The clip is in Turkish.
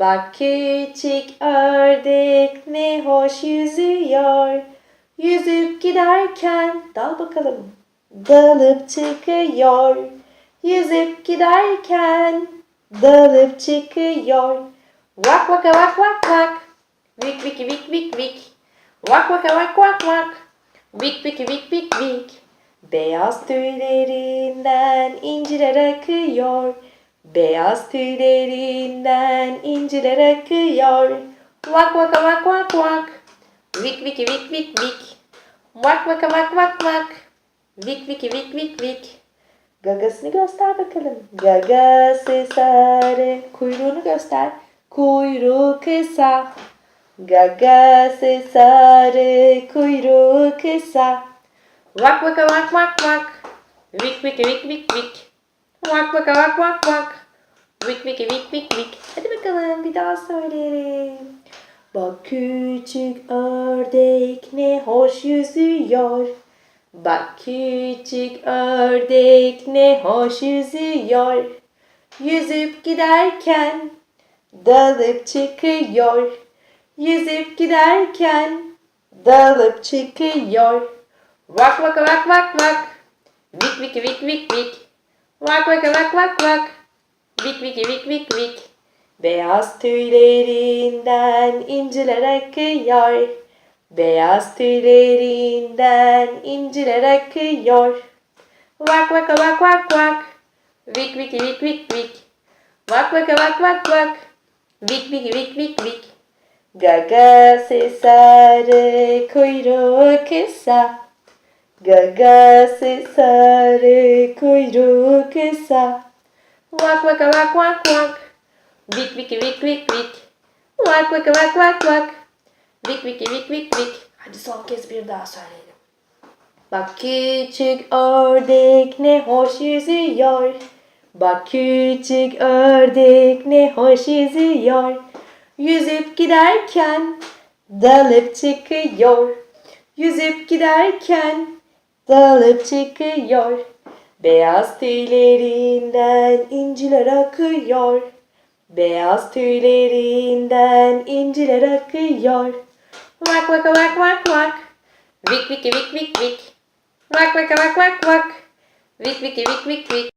Bak küçük ördek ne hoş yüzüyor. Yüzüp giderken dal bakalım. Dalıp çıkıyor. Yüzüp giderken dalıp çıkıyor. Vak vaka vak vak vak. Vik viki vik vik vik. Vak vaka vak vak vak. Vik viki vik vik vik. Beyaz tüylerinden inciler akıyor. Beyaz tüylerinden inciler akıyor. Vak vaka vak vak vak. Vik viki vik vik vik. Vak vaka vak vak vak. Vik viki vik vik vik. Gagasını göster bakalım. Gagası sarı. Kuyruğunu göster. Kuyruğu kısa. Gagası sarı. Kuyruğu kısa. Vak vaka vak vak vak. Vik viki vik vik vik. Vak vaka vak vak vak. Vik viki vik vik vik. Hadi bakalım bir daha söyleyelim. Bak küçük ördek ne hoş yüzüyor. Bak küçük ördek ne hoş yüzüyor. Yüzüp giderken dalıp çıkıyor. Yüzüp giderken dalıp çıkıyor. Vak vak vak vak vak. Vik vik vik vik vik. Vak vak vak vak vak. Vik vik vik vik vik. Beyaz tüylerinden inciler akıyor. Beyaz tüylerinden inciler akıyor. Vak vak vak vak vak. Vik vik vik vik vik. Vak vak vak vak vak. Vik vik vik vik vik. Gagası sarı kuyruğu kısa. Gagası sarı kuyruğu kısa. Vak vak vak vak vak. Vik vik vik vik vik. Vak vak vak vak vak. Vik vik vik vik vik. Hadi son kez bir daha söyleyelim. Bak küçük ördek ne hoş yüzüyor. Bak küçük ördek ne hoş yüzüyor. Yüzüp giderken dalıp çıkıyor. Yüzüp giderken dalıp çıkıyor. Beyaz tüylerinden inciler akıyor. Beyaz tüylerinden inciler akıyor. Vak vak vak vak vak. Vik vik vik vik vik. Vak vak vak vak vak. Vik vik vik vik vik.